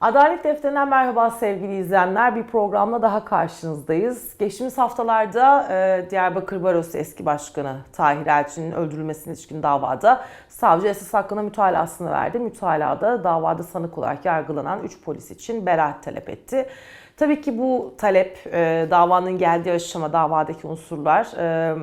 Adalet Defteri'nden merhaba sevgili izleyenler. Bir programla daha karşınızdayız. Geçtiğimiz haftalarda e, Diyarbakır Barosu eski başkanı Tahir Elçi'nin öldürülmesine ilişkin davada savcı esas hakkında mütalasını verdi. Mütalada davada sanık olarak yargılanan 3 polis için beraat talep etti. Tabii ki bu talep e, davanın geldiği aşama davadaki unsurlar e,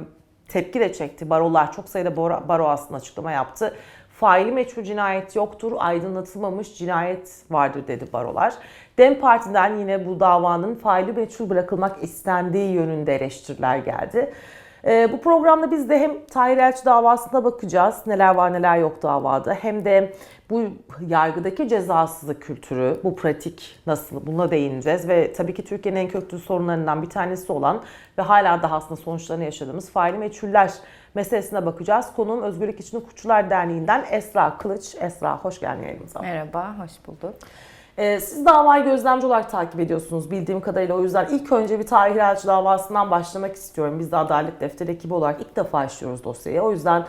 tepki de çekti. Barolar çok sayıda baro, baro aslında açıklama yaptı. Faili meçhul cinayet yoktur, aydınlatılmamış cinayet vardır dedi barolar. DEM Parti'den yine bu davanın faili meçhul bırakılmak istendiği yönünde eleştiriler geldi. Ee, bu programda biz de hem Tahir Elçi davasına bakacağız, neler var neler yok davada, hem de bu yargıdaki cezasızlık kültürü, bu pratik nasıl buna değineceğiz ve tabii ki Türkiye'nin en köklü sorunlarından bir tanesi olan ve hala daha aslında sonuçlarını yaşadığımız faili meçhuller meselesine bakacağız. Konuğum Özgürlük İçin Hukukçular Derneği'nden Esra Kılıç. Esra hoş geldin yayınımıza. Merhaba, hoş bulduk. Ee, siz davayı gözlemci olarak takip ediyorsunuz bildiğim kadarıyla. O yüzden ilk önce bir Tahir Elçi davasından başlamak istiyorum. Biz de Adalet Defteri ekibi olarak ilk defa işliyoruz dosyayı. O yüzden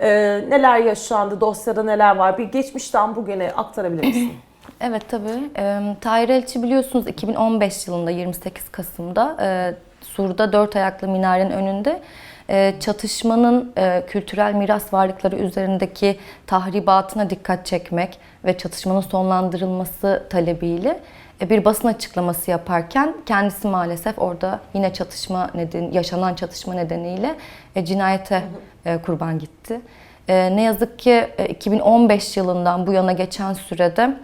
e, neler yaşandı, dosyada neler var bir geçmişten bugüne aktarabilir misin? Evet tabii. E, Tahir Elçi biliyorsunuz 2015 yılında 28 Kasım'da e, Sur'da dört ayaklı minarenin önünde çatışmanın e, kültürel miras varlıkları üzerindeki tahribatına dikkat çekmek ve çatışmanın sonlandırılması talebiyle e, bir basın açıklaması yaparken kendisi maalesef orada yine çatışma neden yaşanan çatışma nedeniyle e, cinayete kurban gitti. Ne yazık ki e, 2015 yılından bu yana geçen sürede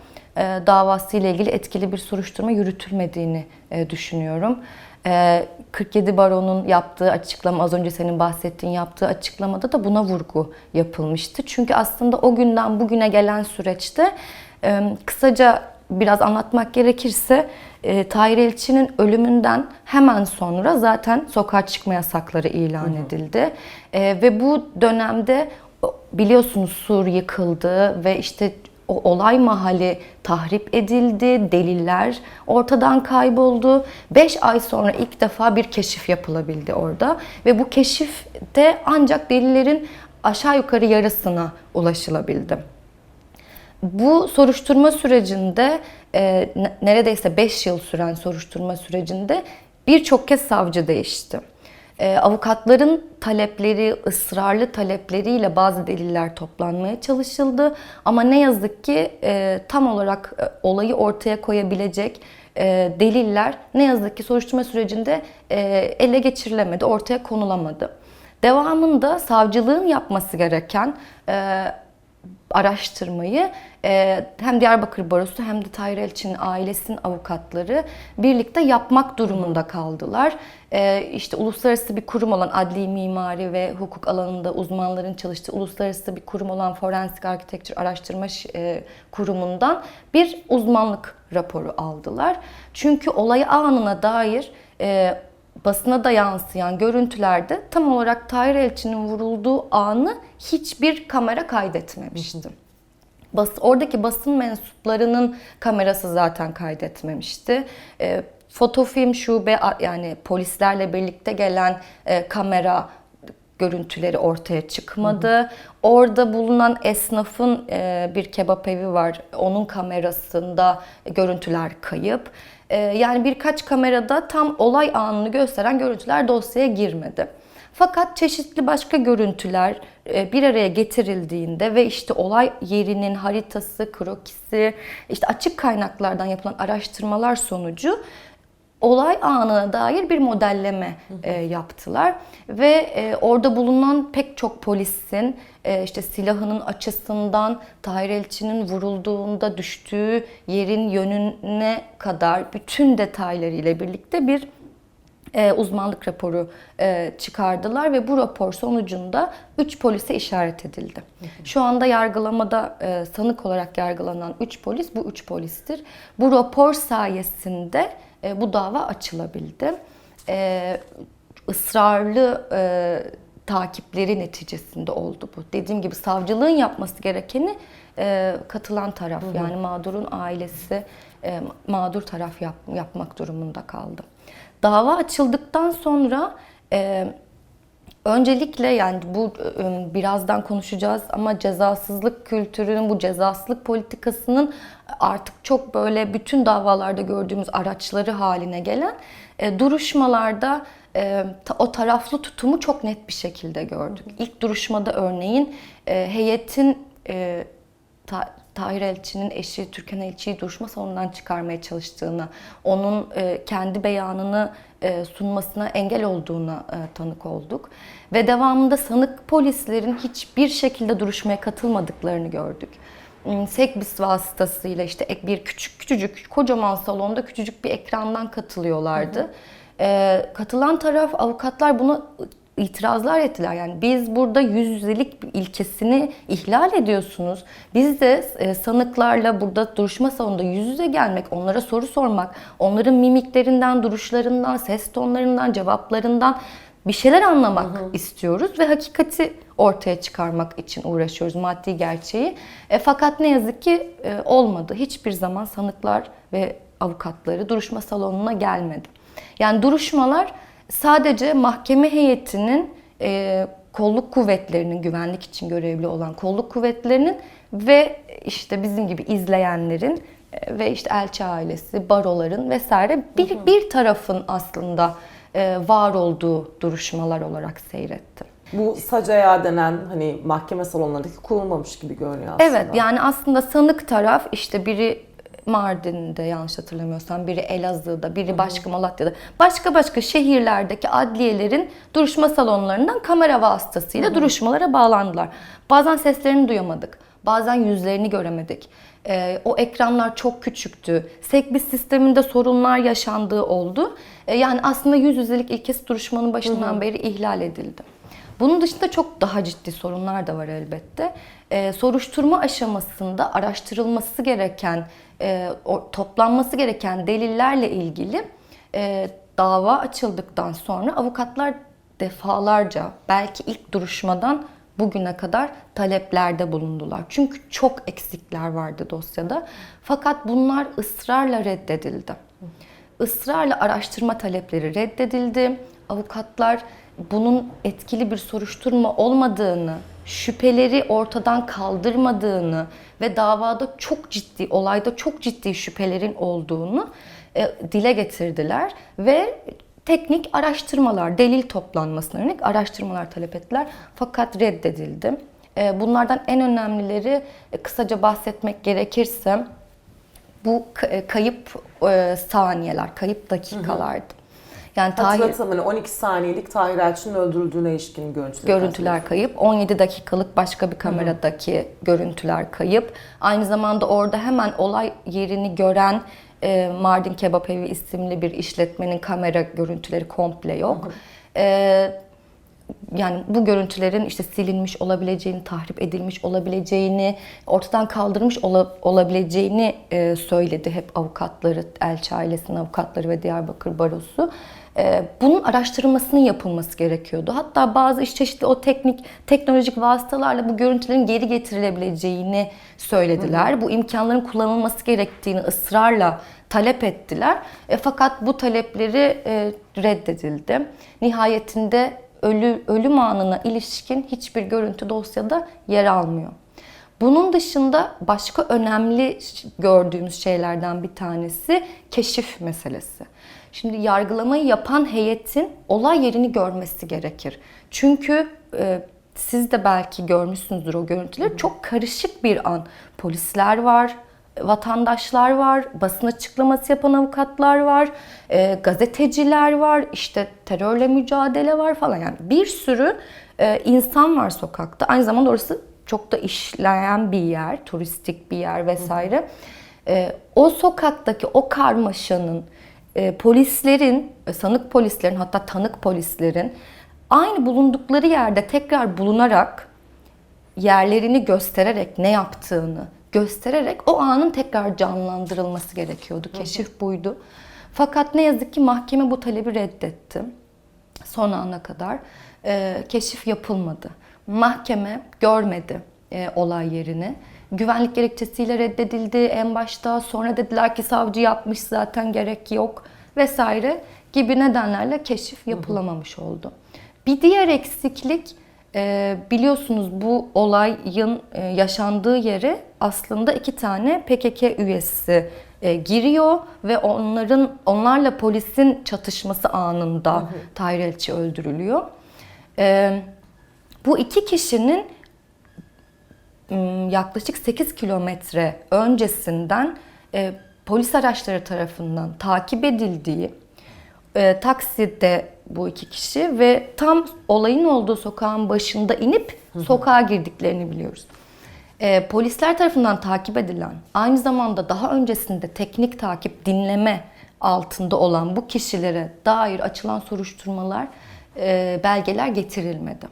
davası ile ilgili etkili bir soruşturma yürütülmediğini düşünüyorum. E, 47 Baron'un yaptığı açıklama, az önce senin bahsettiğin yaptığı açıklamada da buna vurgu yapılmıştı. Çünkü aslında o günden bugüne gelen süreçte e, kısaca biraz anlatmak gerekirse e, Tahir Elçi'nin ölümünden hemen sonra zaten sokağa çıkma yasakları ilan edildi. E, ve bu dönemde biliyorsunuz Sur yıkıldı ve işte o olay mahalli tahrip edildi, deliller ortadan kayboldu. 5 ay sonra ilk defa bir keşif yapılabildi orada ve bu keşifte ancak delillerin aşağı yukarı yarısına ulaşılabildi. Bu soruşturma sürecinde e, ne- neredeyse 5 yıl süren soruşturma sürecinde birçok kez savcı değişti. E, avukatların talepleri, ısrarlı talepleriyle bazı deliller toplanmaya çalışıldı. Ama ne yazık ki e, tam olarak e, olayı ortaya koyabilecek e, deliller ne yazık ki soruşturma sürecinde e, ele geçirilemedi, ortaya konulamadı. Devamında savcılığın yapması gereken e, araştırmayı e, hem Diyarbakır Barosu hem de Tahir Elçi'nin ailesinin avukatları birlikte yapmak durumunda kaldılar. E, işte uluslararası bir kurum olan adli mimari ve hukuk alanında uzmanların çalıştığı uluslararası bir kurum olan Forensic Architecture Araştırma e, Kurumu'ndan bir uzmanlık raporu aldılar. Çünkü olay anına dair e, basına da yansıyan görüntülerde tam olarak Tahir Elçi'nin vurulduğu anı hiçbir kamera kaydetmemişti. Bas, oradaki basın mensuplarının kamerası zaten kaydetmemişti. E, fotofilm şube yani polislerle birlikte gelen e, kamera görüntüleri ortaya çıkmadı. Orada bulunan esnafın e, bir kebap evi var. Onun kamerasında görüntüler kayıp. E, yani birkaç kamerada tam olay anını gösteren görüntüler dosyaya girmedi. Fakat çeşitli başka görüntüler e, bir araya getirildiğinde ve işte olay yerinin haritası, krokisi, işte açık kaynaklardan yapılan araştırmalar sonucu olay anına dair bir modelleme e, yaptılar ve e, orada bulunan pek çok polisin e, işte silahının açısından Tahir Elçi'nin vurulduğunda düştüğü yerin yönüne kadar bütün detaylarıyla birlikte bir e, uzmanlık raporu e, çıkardılar ve bu rapor sonucunda 3 polise işaret edildi. Şu anda yargılamada e, sanık olarak yargılanan 3 polis bu 3 polistir. Bu rapor sayesinde e, bu dava açılabildi. E, ısrarlı e, takipleri neticesinde oldu bu. Dediğim gibi savcılığın yapması gerekeni e, katılan taraf yani mağdurun ailesi e, mağdur taraf yap, yapmak durumunda kaldı. Dava açıldıktan sonra e, Öncelikle yani bu e, birazdan konuşacağız ama cezasızlık kültürünün, bu cezasızlık politikasının artık çok böyle bütün davalarda gördüğümüz araçları haline gelen e, duruşmalarda e, o taraflı tutumu çok net bir şekilde gördük. İlk duruşmada örneğin heyetin Tahir Elçi'nin eşi Türkan Elçi'yi duruşma salonundan çıkarmaya çalıştığını, onun e, kendi beyanını e, sunmasına engel olduğuna e, tanık olduk. Ve devamında sanık polislerin hiçbir şekilde duruşmaya katılmadıklarını gördük. Hmm, Sekbis vasıtasıyla işte bir küçük küçücük kocaman salonda küçücük bir ekrandan katılıyorlardı. E, katılan taraf avukatlar buna itirazlar ettiler. Yani biz burada yüz yüzelik ilkesini ihlal ediyorsunuz. Biz de e, sanıklarla burada duruşma salonunda yüz yüze gelmek, onlara soru sormak, onların mimiklerinden, duruşlarından, ses tonlarından, cevaplarından bir şeyler anlamak istiyoruz ve hakikati ortaya çıkarmak için uğraşıyoruz maddi gerçeği. E, fakat ne yazık ki e, olmadı. Hiçbir zaman sanıklar ve avukatları duruşma salonuna gelmedi. Yani duruşmalar sadece mahkeme heyetinin e, kolluk kuvvetlerinin güvenlik için görevli olan kolluk kuvvetlerinin ve işte bizim gibi izleyenlerin e, ve işte elçi ailesi, baroların vesaire bir bir tarafın aslında e, var olduğu duruşmalar olarak seyrettim. Bu sacaya denen hani mahkeme salonlarındaki kurulmamış gibi görünüyor aslında. Evet yani aslında sanık taraf işte biri Mardin'de yanlış hatırlamıyorsam, biri Elazığ'da, biri başka Malatya'da, başka başka şehirlerdeki adliyelerin duruşma salonlarından kamera vasıtasıyla duruşmalara bağlandılar. Bazen seslerini duyamadık, bazen yüzlerini göremedik. Ee, o ekranlar çok küçüktü. Sekbis sisteminde sorunlar yaşandığı oldu. Ee, yani aslında yüz yüzelik ilkesi duruşmanın başından beri ihlal edildi. Bunun dışında çok daha ciddi sorunlar da var elbette. Ee, soruşturma aşamasında araştırılması gereken, e, o, toplanması gereken delillerle ilgili e, dava açıldıktan sonra avukatlar defalarca, belki ilk duruşmadan bugüne kadar taleplerde bulundular. Çünkü çok eksikler vardı dosyada. Fakat bunlar ısrarla reddedildi. Israrla araştırma talepleri reddedildi. Avukatlar bunun etkili bir soruşturma olmadığını, şüpheleri ortadan kaldırmadığını ve davada çok ciddi, olayda çok ciddi şüphelerin olduğunu e, dile getirdiler ve teknik araştırmalar, delil toplanmasına yönelik araştırmalar talep ettiler fakat reddedildi. E, bunlardan en önemlileri e, kısaca bahsetmek gerekirse bu e, kayıp e, saniyeler, kayıp dakikalardı. Yani Tahir, Hatırlatalım hani 12 saniyelik Tahir Elçi'nin öldürüldüğüne ilişkin görüntüler. görüntüler kayıp. 17 dakikalık başka bir kameradaki görüntüler kayıp. Aynı zamanda orada hemen olay yerini gören e, Mardin Kebap Evi isimli bir işletmenin kamera görüntüleri komple yok. E, yani bu görüntülerin işte silinmiş olabileceğini, tahrip edilmiş olabileceğini, ortadan kaldırmış ola- olabileceğini e, söyledi hep avukatları, Elçi ailesinin avukatları ve Diyarbakır Barosu. E, bunun araştırılmasının yapılması gerekiyordu. Hatta bazı iş çeşitli o teknik, teknolojik vasıtalarla bu görüntülerin geri getirilebileceğini söylediler. Bu imkanların kullanılması gerektiğini ısrarla talep ettiler. E, fakat bu talepleri e, reddedildi. Nihayetinde ölü ölüm anına ilişkin hiçbir görüntü dosyada yer almıyor. Bunun dışında başka önemli gördüğümüz şeylerden bir tanesi keşif meselesi. Şimdi yargılamayı yapan heyetin olay yerini görmesi gerekir. Çünkü e, siz de belki görmüşsünüzdür o görüntüleri. Çok karışık bir an. Polisler var, vatandaşlar var, basın açıklaması yapan avukatlar var, e, gazeteciler var, işte terörle mücadele var falan. Yani bir sürü e, insan var sokakta. Aynı zamanda orası çok da işleyen bir yer, turistik bir yer vesaire. E, o sokaktaki o karmaşanın, e, polislerin, e, sanık polislerin hatta tanık polislerin aynı bulundukları yerde tekrar bulunarak yerlerini göstererek ne yaptığını göstererek o anın tekrar canlandırılması gerekiyordu. Keşif buydu. Fakat ne yazık ki mahkeme bu talebi reddetti. Son ana kadar e, keşif yapılmadı. Mahkeme görmedi e, olay yerini. Güvenlik gerekçesiyle reddedildi en başta. Sonra dediler ki savcı yapmış zaten gerek yok vesaire gibi nedenlerle keşif yapılamamış oldu. Bir diğer eksiklik e, biliyorsunuz bu olayın e, yaşandığı yere aslında iki tane PKK üyesi e, giriyor ve onların onlarla polisin çatışması anında Tahir Elçi öldürülüyor. E, bu iki kişinin yaklaşık 8 kilometre öncesinden e, polis araçları tarafından takip edildiği, e, takside bu iki kişi ve tam olayın olduğu sokağın başında inip sokağa girdiklerini biliyoruz. E, polisler tarafından takip edilen, aynı zamanda daha öncesinde teknik takip, dinleme altında olan bu kişilere dair açılan soruşturmalar, e, belgeler getirilmedi.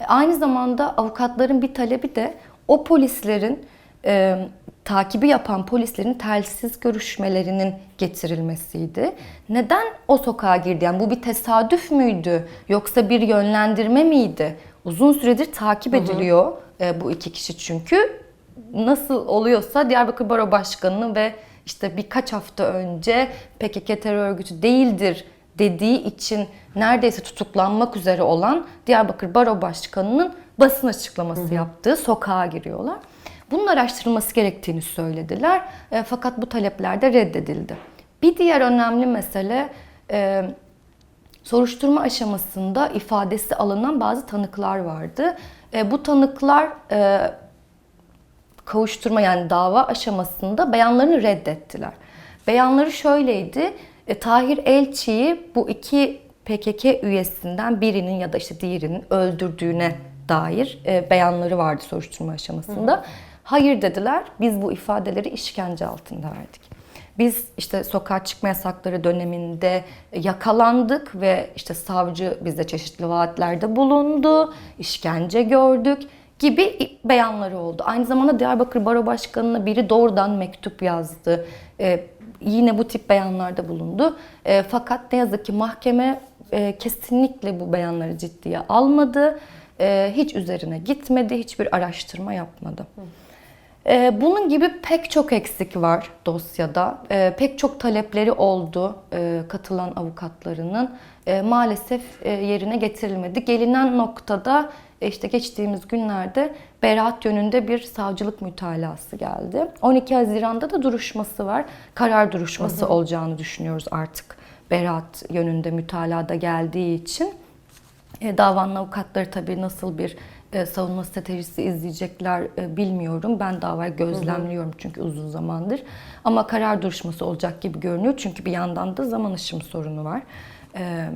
E, Aynı zamanda avukatların bir talebi de o polislerin e, takibi yapan polislerin telsiz görüşmelerinin getirilmesiydi. Neden o sokağa girdi? Yani bu bir tesadüf müydü? Yoksa bir yönlendirme miydi? Uzun süredir takip ediliyor e, bu iki kişi çünkü. Nasıl oluyorsa Diyarbakır Baro Başkanı ve işte birkaç hafta önce PKK terör örgütü değildir dediği için neredeyse tutuklanmak üzere olan Diyarbakır Baro Başkanı'nın basın açıklaması yaptığı sokağa giriyorlar. Bunun araştırılması gerektiğini söylediler. E, fakat bu talepler de reddedildi. Bir diğer önemli mesele e, soruşturma aşamasında ifadesi alınan bazı tanıklar vardı. E, bu tanıklar e, kavuşturma yani dava aşamasında beyanlarını reddettiler. Beyanları şöyleydi. E, Tahir Elçi'yi bu iki PKK üyesinden birinin ya da işte diğerinin öldürdüğüne dair e, beyanları vardı soruşturma aşamasında. Hayır dediler. Biz bu ifadeleri işkence altında verdik. Biz işte sokağa çıkma yasakları döneminde yakalandık ve işte savcı bize çeşitli vaatlerde bulundu, işkence gördük gibi beyanları oldu. Aynı zamanda Diyarbakır Baro Başkanı'na biri doğrudan mektup yazdı. Ee, yine bu tip beyanlarda bulundu. Ee, fakat ne yazık ki mahkeme e, kesinlikle bu beyanları ciddiye almadı. Ee, hiç üzerine gitmedi, hiçbir araştırma yapmadı. Ee, Bunun gibi pek çok eksik var dosyada. Ee, Pek çok talepleri oldu e, katılan avukatlarının. Ee, Maalesef e, yerine getirilmedi. Gelinen noktada e, işte geçtiğimiz günlerde beraat yönünde bir savcılık mütalası geldi. 12 Haziran'da da duruşması var. Karar duruşması olacağını düşünüyoruz artık beraat yönünde mütalada geldiği için. E, davanın avukatları tabii nasıl bir e, savunma stratejisi izleyecekler e, bilmiyorum. Ben davayı gözlemliyorum çünkü uzun zamandır. Ama karar duruşması olacak gibi görünüyor. Çünkü bir yandan da zaman aşımı sorunu var. E,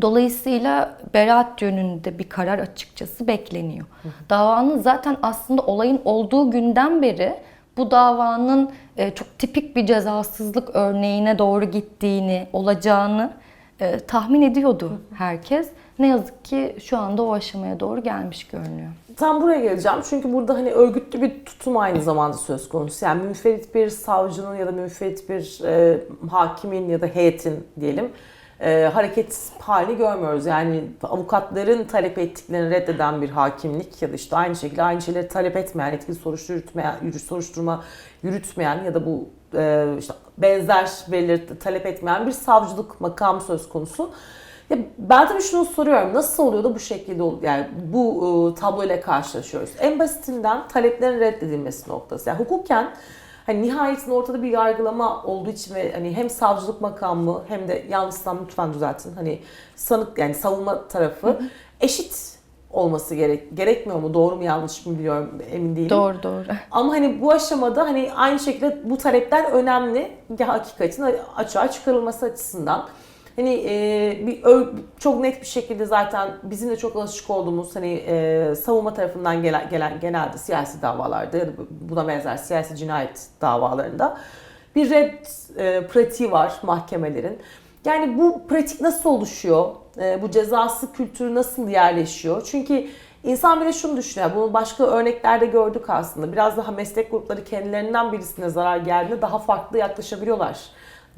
Dolayısıyla beraat yönünde bir karar açıkçası bekleniyor. Davanın zaten aslında olayın olduğu günden beri bu davanın e, çok tipik bir cezasızlık örneğine doğru gittiğini, olacağını e, tahmin ediyordu herkes. Ne yazık ki şu anda o aşamaya doğru gelmiş görünüyor. Tam buraya geleceğim çünkü burada hani örgütlü bir tutum aynı zamanda söz konusu. Yani münferit bir savcının ya da münferit bir e, hakimin ya da heyetin diyelim e, hareket hali görmüyoruz. Yani avukatların talep ettiklerini reddeden bir hakimlik ya da işte aynı şekilde aynı şeyleri talep etmeyen, etkili soruşturma yürütmeyen, yürü- soruşturma yürütmeyen ya da bu e, işte benzer verileri talep etmeyen bir savcılık makamı söz konusu. Ya ben tabii şunu soruyorum. Nasıl oluyor da bu şekilde yani bu e, tabloyla karşılaşıyoruz? En basitinden taleplerin reddedilmesi noktası. Yani hukuken hani nihayetinde ortada bir yargılama olduğu için ve hani hem savcılık makamı hem de yanlışsam lütfen düzeltin. Hani sanık yani savunma tarafı eşit olması gerek gerekmiyor mu? Doğru mu yanlış mı biliyorum emin değilim. Doğru doğru. Ama hani bu aşamada hani aynı şekilde bu talepler önemli. Ya hakikatin açığa çıkarılması açısından. Hani e, bir çok net bir şekilde zaten bizim de çok alışık olduğumuz hani e, savunma tarafından gelen, gelen genelde siyasi davalarda ya da buna benzer siyasi cinayet davalarında bir red e, pratiği var mahkemelerin. Yani bu pratik nasıl oluşuyor? E, bu cezası kültürü nasıl yerleşiyor? Çünkü insan bile şunu düşünüyor. Bunu başka örneklerde gördük aslında. Biraz daha meslek grupları kendilerinden birisine zarar geldiğinde daha farklı yaklaşabiliyorlar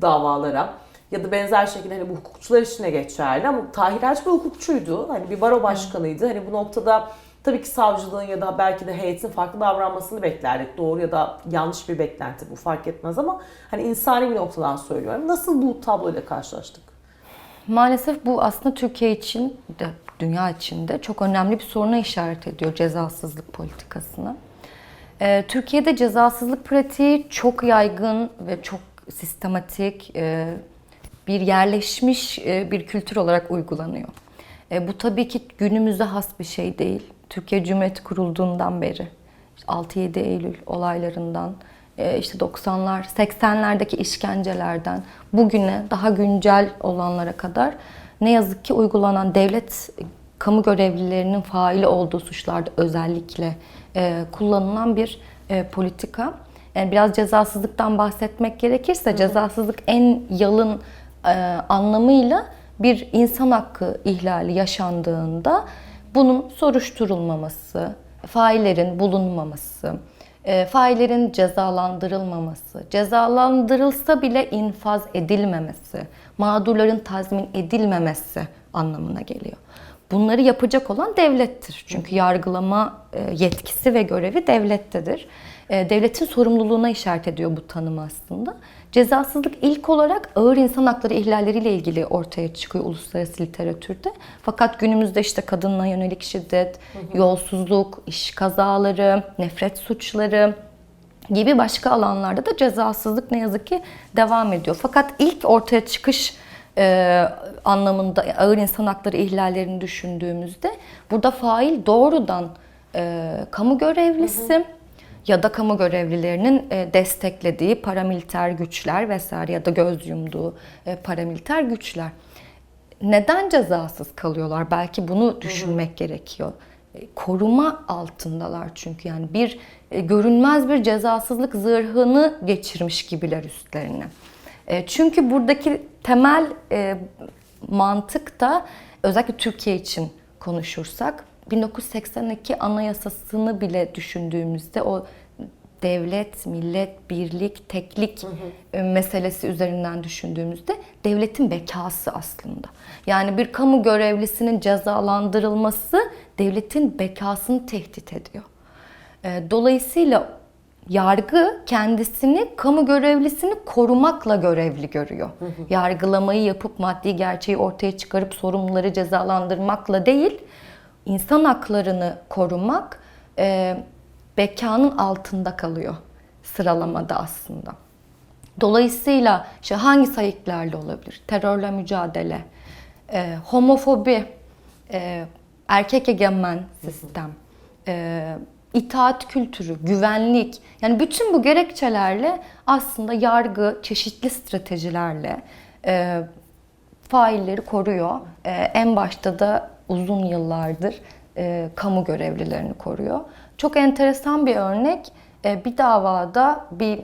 davalara. Ya da benzer şekilde hani bu hukukçular için de geçerli ama Tahir Elçi bir hukukçuydu. Hani bir baro başkanıydı. Hani bu noktada tabii ki savcılığın ya da belki de heyetin farklı davranmasını beklerdik. Doğru ya da yanlış bir beklenti bu fark etmez ama hani insani bir noktadan söylüyorum. Nasıl bu tabloyla karşılaştık? Maalesef bu aslında Türkiye için de dünya için de çok önemli bir soruna işaret ediyor cezasızlık politikasını. Ee, Türkiye'de cezasızlık pratiği çok yaygın ve çok sistematik e, bir yerleşmiş e, bir kültür olarak uygulanıyor. E, bu tabii ki günümüze has bir şey değil. Türkiye Cumhuriyeti kurulduğundan beri 6-7 Eylül olaylarından e, işte 90'lar, 80'lerdeki işkencelerden bugüne daha güncel olanlara kadar ne yazık ki uygulanan devlet kamu görevlilerinin faili olduğu suçlarda özellikle e, kullanılan bir e, politika. Yani biraz cezasızlıktan bahsetmek gerekirse cezasızlık en yalın anlamıyla bir insan hakkı ihlali yaşandığında bunun soruşturulmaması, faillerin bulunmaması, e, faillerin cezalandırılmaması, cezalandırılsa bile infaz edilmemesi, mağdurların tazmin edilmemesi anlamına geliyor. Bunları yapacak olan devlettir. Çünkü yargılama e, yetkisi ve görevi devlettedir. E, Devletin sorumluluğuna işaret ediyor bu tanım aslında. Cezasızlık ilk olarak ağır insan hakları ihlalleriyle ilgili ortaya çıkıyor uluslararası literatürde. Fakat günümüzde işte kadına yönelik şiddet, yolsuzluk, iş kazaları, nefret suçları, gibi başka alanlarda da cezasızlık ne yazık ki devam ediyor. Fakat ilk ortaya çıkış e, anlamında ağır insan hakları ihlallerini düşündüğümüzde burada fail doğrudan e, kamu görevlisi ya da kamu görevlilerinin e, desteklediği paramiliter güçler vesaire ya da göz yumduğu e, paramiliter güçler. Neden cezasız kalıyorlar? Belki bunu düşünmek gerekiyor. E, Koruma altındalar çünkü yani bir e, görünmez bir cezasızlık zırhını geçirmiş gibiler üstlerine. E, Çünkü buradaki temel e, mantık da özellikle Türkiye için konuşursak 1982 anayasasını bile düşündüğümüzde o devlet, millet, birlik, teklik e, meselesi üzerinden düşündüğümüzde devletin bekası aslında. Yani bir kamu görevlisinin cezalandırılması devletin bekasını tehdit ediyor. Dolayısıyla yargı kendisini kamu görevlisini korumakla görevli görüyor. Yargılamayı yapıp maddi gerçeği ortaya çıkarıp sorumluları cezalandırmakla değil, insan haklarını korumak e, bekanın altında kalıyor sıralamada aslında. Dolayısıyla işte hangi sayıklarla olabilir? Terörle mücadele, e, homofobi, e, erkek egemen sistem, e, itaat kültürü, güvenlik. Yani bütün bu gerekçelerle aslında yargı çeşitli stratejilerle e, failleri koruyor. E, en başta da uzun yıllardır e, kamu görevlilerini koruyor. Çok enteresan bir örnek. E, bir davada bir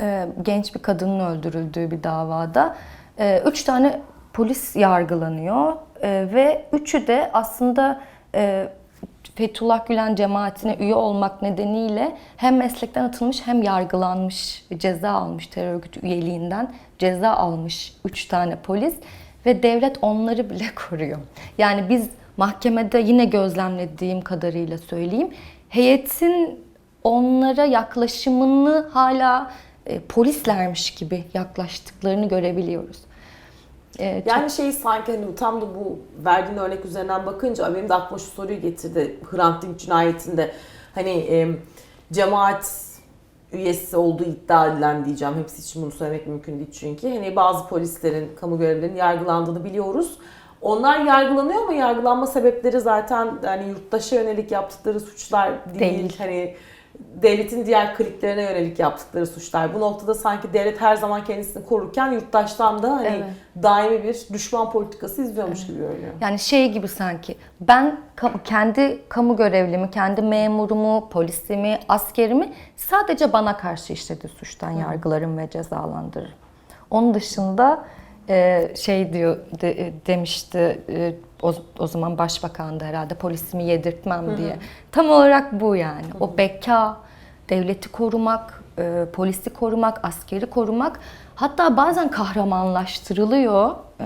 e, genç bir kadının öldürüldüğü bir davada e, üç tane polis yargılanıyor E, ve üçü de aslında e, Fethullah Gülen cemaatine üye olmak nedeniyle hem meslekten atılmış hem yargılanmış, ceza almış terör örgütü üyeliğinden ceza almış üç tane polis ve devlet onları bile koruyor. Yani biz mahkemede yine gözlemlediğim kadarıyla söyleyeyim, heyetin onlara yaklaşımını hala e, polislermiş gibi yaklaştıklarını görebiliyoruz. E, çok- Yani şey sanki hani tam da bu verdiğin örnek üzerinden bakınca benim de aklıma şu soruyu getirdi. Hrant Dink cinayetinde hani e, cemaat üyesi olduğu iddia edilen diyeceğim. Hepsi için bunu söylemek mümkün değil çünkü. Hani bazı polislerin, kamu görevlilerinin yargılandığını biliyoruz. Onlar yargılanıyor ama yargılanma sebepleri zaten hani yurttaşa yönelik yaptıkları suçlar değil. Değil. Hani devletin diğer kliklerine yönelik yaptıkları suçlar. Bu noktada sanki devlet her zaman kendisini korurken yurttaştan da hani Evet. daimi bir düşman politikası izliyormuş gibi görünüyor. Yani şey gibi sanki ben kam- kendi kamu görevlimi, kendi memurumu, polisimi, askerimi sadece bana karşı işlediği suçtan yargılarım ve cezalandırırım. Onun dışında e, şey diyor de- e, demişti e, o, o zaman başbakan da herhalde polisimi yedirtmem diye. Tam olarak bu yani. O beka, devleti korumak, e, polisi korumak, askeri korumak hatta bazen kahramanlaştırılıyor. E,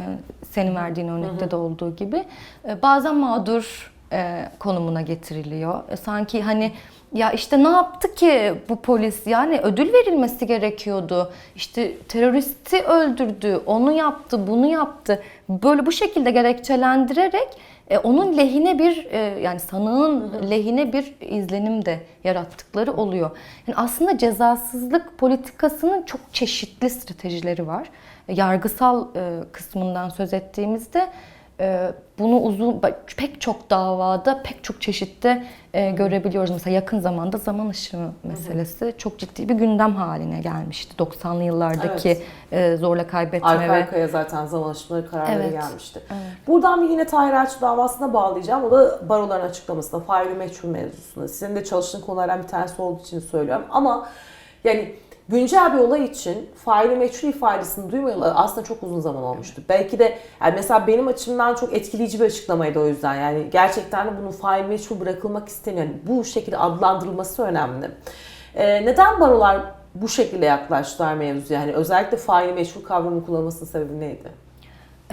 senin verdiğin örnekte de olduğu gibi. E, bazen mağdur e, konumuna getiriliyor. E, sanki hani Ya işte ne yaptı ki bu polis? Yani ödül verilmesi gerekiyordu. İşte teröristi öldürdü, onu yaptı, bunu yaptı. Böyle bu şekilde gerekçelendirerek e, onun lehine bir e, yani sanığın lehine bir izlenim de yarattıkları oluyor. Yani aslında cezasızlık politikasının çok çeşitli stratejileri var. E, Yargısal e, kısmından söz ettiğimizde bunu uzun pek çok davada pek çok çeşitte e, görebiliyoruz. Mesela yakın zamanda zaman ışığı meselesi çok ciddi bir gündem haline gelmişti. 90'lı yıllardaki e, zorla kaybetme Arka ve arkaya zaten zaman aşımları kararları Evet, gelmişti. Buradan bir yine Tahir Elçi davasına bağlayacağım. O da baroların açıklamasında, faili meçhul mevzusunda. Sizin de çalıştığın konulardan bir tanesi olduğu için söylüyorum. Ama yani güncel bir olay için faili meçhul ifadesini duymayalı aslında çok uzun zaman olmuştu. Belki de yani mesela benim açımdan çok etkileyici bir açıklamaydı o yüzden. Yani gerçekten de bunun faili meçhul bırakılmak isteniyor. Yani bu şekilde adlandırılması önemli. Ee, neden barolar bu şekilde yaklaştılar mevzuya? Yani özellikle faili meçhul kavramı kullanmasının sebebi neydi?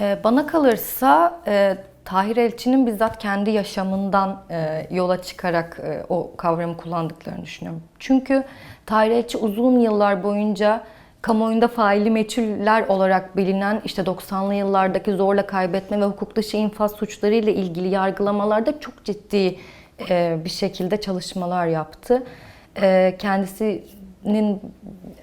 Ee, Bana kalırsa e, Tahir Elçi'nin bizzat kendi yaşamından e, yola çıkarak e, o kavramı kullandıklarını düşünüyorum. Çünkü Tahir Elçi uzun yıllar boyunca kamuoyunda faili meçhuller olarak bilinen işte 90'lı yıllardaki zorla kaybetme ve hukuk dışı infaz suçları ile ilgili yargılamalarda çok ciddi e, bir şekilde çalışmalar yaptı. E, kendisinin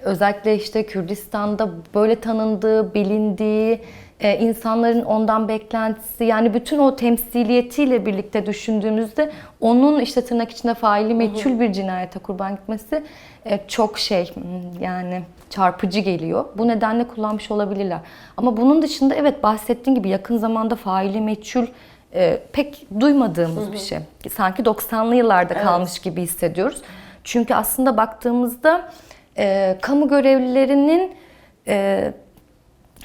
özellikle işte Kürdistan'da böyle tanındığı, bilindiği, e, insanların ondan beklentisi yani bütün o temsiliyetiyle birlikte düşündüğümüzde onun işte tırnak içinde faili meçhul bir cinayete kurban gitmesi e, çok şey hmm, yani çarpıcı geliyor. Bu nedenle kullanmış olabilirler. Ama bunun dışında evet bahsettiğim gibi yakın zamanda faili meçhul e, pek duymadığımız bir şey. Sanki 90'lı yıllarda kalmış gibi hissediyoruz. Çünkü aslında baktığımızda e, kamu görevlilerinin e,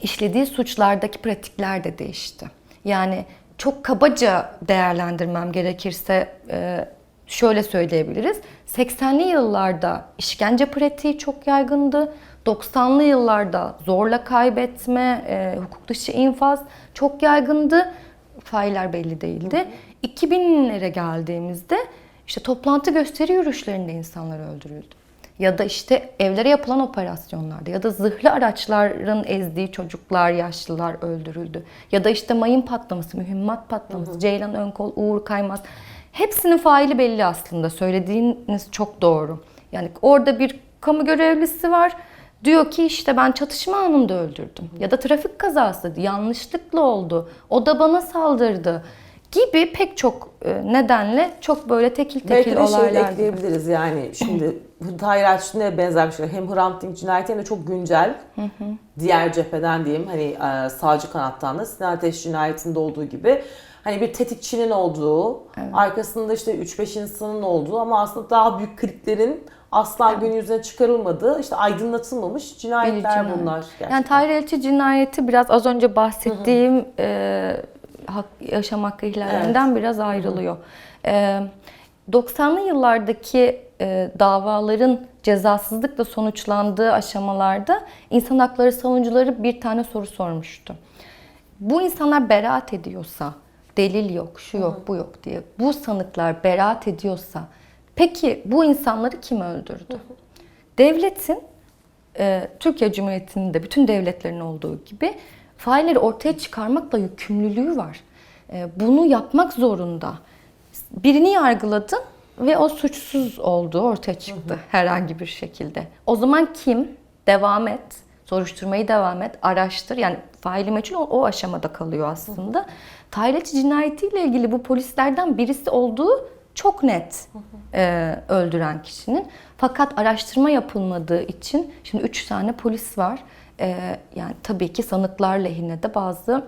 işlediği suçlardaki pratikler de değişti. Yani çok kabaca değerlendirmem gerekirse e, şöyle söyleyebiliriz. 80'li yıllarda işkence pratiği çok yaygındı. 90'lı yıllarda zorla kaybetme, e, hukuk dışı infaz çok yaygındı. Failler belli değildi. 2000'lere geldiğimizde işte toplantı gösteri yürüyüşlerinde insanlar öldürüldü. Ya da işte evlere yapılan operasyonlarda ya da zırhlı araçların ezdiği çocuklar, yaşlılar öldürüldü. Ya da işte mayın patlaması, mühimmat patlaması, Ceylan Önkol, Uğur Kaymaz. Hepsinin faili belli aslında. Söylediğiniz çok doğru. Yani orada bir kamu görevlisi var. Diyor ki işte ben çatışma anında öldürdüm. Ya da trafik kazası yanlışlıkla oldu. O da bana saldırdı gibi pek çok e, nedenle çok böyle tekil tekil Belki de olaylar. ekleyebiliriz yani şimdi Tahir de benzer bir şey. Hem Hrant Dink cinayeti hem de çok güncel. Diğer cepheden diyeyim hani e, sağcı kanattan da Sinan Ateş cinayetinde olduğu gibi hani bir tetikçinin olduğu, arkasında işte 3-5 insanın olduğu ama aslında daha büyük kliklerin asla gün yüzüne çıkarılmadığı, işte aydınlatılmamış cinayetler cinayet. bunlar. Gerçekten. Yani Tahir Elçi cinayeti biraz az önce bahsettiğim e, hak, yaşam hakkı ihlallerinden biraz ayrılıyor. E, 90'lı yıllardaki e, davaların cezasızlıkla sonuçlandığı aşamalarda insan hakları savunucuları bir tane soru sormuştu. Bu insanlar beraat ediyorsa, delil yok, şu yok, bu yok diye. Bu sanıklar beraat ediyorsa, peki bu insanları kim öldürdü? Devletin e, Türkiye Cumhuriyeti'nin de bütün devletlerin olduğu gibi failleri ortaya çıkarmakla yükümlülüğü var. E, bunu yapmak zorunda. Birini yargıladın ve o suçsuz olduğu ortaya çıktı herhangi bir şekilde. O zaman kim? Devam et. Soruşturmayı devam et, araştır. Yani faili meçhul o, o aşamada kalıyor aslında. Tahireci cinayetiyle ilgili bu polislerden birisi olduğu çok net e, öldüren kişinin. Fakat araştırma yapılmadığı için şimdi üç tane polis var. E, yani tabii ki sanıklar lehine de bazı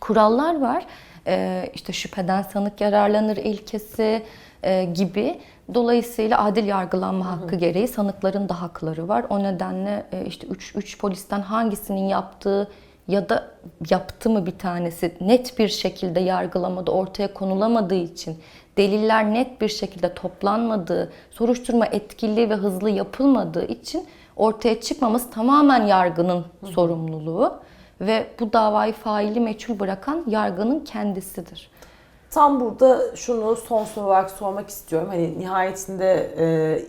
kurallar var. E, işte şüpheden sanık yararlanır ilkesi e, gibi. Dolayısıyla adil yargılanma hakkı gereği sanıkların da hakları var. O nedenle e, işte üç, üç polisten hangisinin yaptığı ya da yaptı mı bir tanesi net bir şekilde yargılamada ortaya konulamadığı için deliller net bir şekilde toplanmadığı, soruşturma etkili ve hızlı yapılmadığı için ortaya çıkmaması tamamen yargının sorumluluğu ve bu davayı faili meçhul bırakan yargının kendisidir. Tam burada şunu son soru olarak sormak istiyorum. Hani nihayetinde e,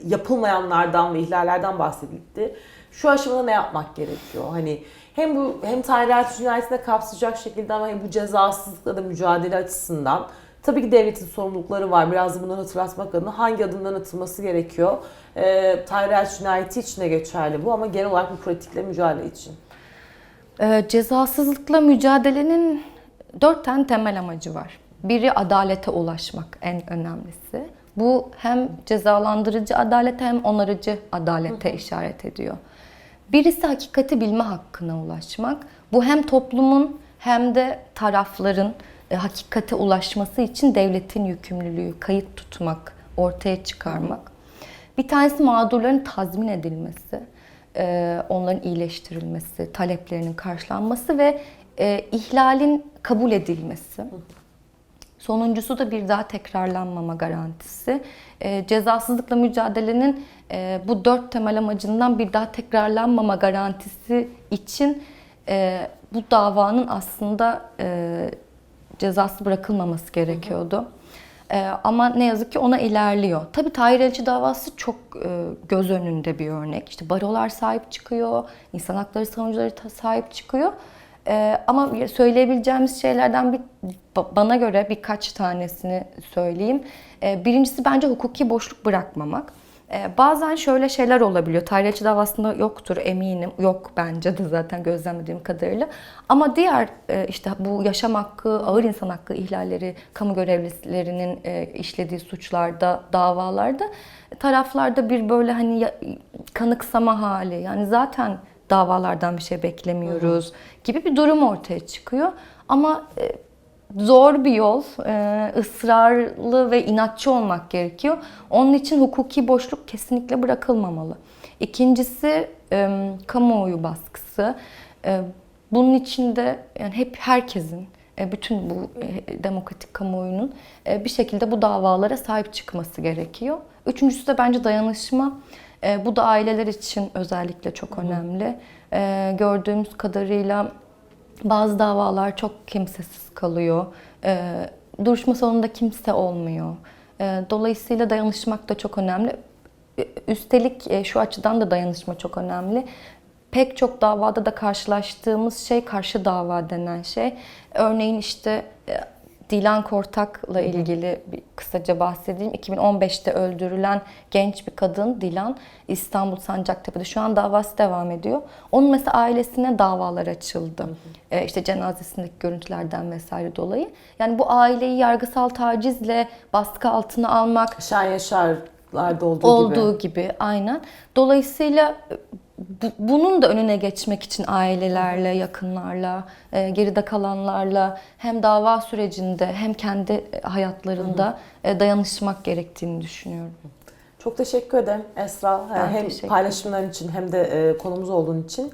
yapılmayanlardan ve ihlallerden bahsedildi. Şu aşamada ne yapmak gerekiyor? Hani hem bu hem Elçi cinayetine kapsayacak şekilde ama hem bu cezasızlıkla da mücadele açısından tabii ki devletin sorumlulukları var. Biraz da bunları hatırlatmak adına hangi adımların atılması gerekiyor? E, Tahir Elçi cinayeti için de geçerli bu ama genel olarak bu pratikle mücadele için. Ee, cezasızlıkla mücadelenin dört tane temel amacı var. Biri adalete ulaşmak en önemlisi. Bu hem cezalandırıcı adalete hem onarıcı adalete işaret ediyor. Birisi hakikati bilme hakkına ulaşmak. Bu hem toplumun hem de tarafların e, hakikate ulaşması için devletin yükümlülüğü, kayıt tutmak, ortaya çıkarmak. Bir tanesi mağdurların tazmin edilmesi, e, onların iyileştirilmesi, taleplerinin karşılanması ve e, ihlalin kabul edilmesi. Sonuncusu da bir daha tekrarlanmama garantisi. E, cezasızlıkla mücadelenin e, bu dört temel amacından bir daha tekrarlanmama garantisi için e, bu davanın aslında e, cezası bırakılmaması gerekiyordu. E, ama ne yazık ki ona ilerliyor. Tabii Tahir Elçi davası çok e, göz önünde bir örnek. İşte barolar sahip çıkıyor, insan hakları savunucuları sahip çıkıyor. E, ama söyleyebileceğimiz şeylerden bir ba- bana göre birkaç tanesini söyleyeyim. E, birincisi bence hukuki boşluk bırakmamak. E, bazen şöyle şeyler olabiliyor. Elçi davasında yoktur eminim. Yok bence de zaten gözlemlediğim kadarıyla. Ama diğer e, işte bu yaşam hakkı, ağır insan hakkı ihlalleri, kamu görevlilerinin e, işlediği suçlarda, davalarda taraflarda bir böyle hani kanıksama hali. Yani zaten davalardan bir şey beklemiyoruz gibi bir durum ortaya çıkıyor. Ama e, zor bir yol, e, ısrarlı ve inatçı olmak gerekiyor. Onun için hukuki boşluk kesinlikle bırakılmamalı. İkincisi e, kamuoyu baskısı. E, bunun içinde yani hep herkesin, e, bütün bu e, demokratik kamuoyunun e, bir şekilde bu davalara sahip çıkması gerekiyor. Üçüncüsü de bence dayanışma. E, bu da aileler için özellikle çok önemli. E, gördüğümüz kadarıyla bazı davalar çok kimsesiz kalıyor. Ee, duruşma sonunda kimse olmuyor. Ee, dolayısıyla dayanışmak da çok önemli. Ee, Üstelik e, şu açıdan da dayanışma çok önemli. Pek çok davada da karşılaştığımız şey karşı dava denen şey. Örneğin işte e, Dilan Kortak'la ilgili bir kısaca bahsedeyim. 2015'te öldürülen genç bir kadın Dilan İstanbul Sancaktepe'de şu an davası devam ediyor. Onun mesela ailesine davalar açıldı. Ee, işte cenazesindeki görüntülerden vesaire dolayı. Yani bu aileyi yargısal tacizle baskı altına almak Şen Yaşar'larda olduğu, gibi. olduğu gibi aynen. Dolayısıyla bu- bunun da önüne geçmek için ailelerle, yakınlarla, e, geride kalanlarla hem dava sürecinde hem kendi e, hayatlarında e, dayanışmak gerektiğini düşünüyorum. Çok teşekkür ederim Esra. Ben hem paylaşımların için hem de e, konumuz olduğun için.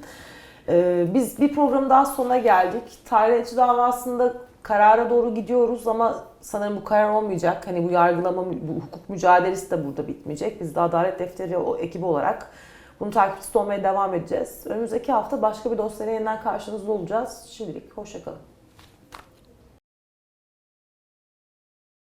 E, biz bir programın daha sonuna geldik. Tarihçi davasında karara doğru gidiyoruz ama sanırım bu karar olmayacak. Hani bu yargılama, bu hukuk mücadelesi de burada bitmeyecek. Biz de Adalet Defteri o ekibi olarak bunu takipçisi olmaya devam edeceğiz. Önümüzdeki hafta başka bir dosyayla yeniden karşınızda olacağız. Şimdilik hoşçakalın.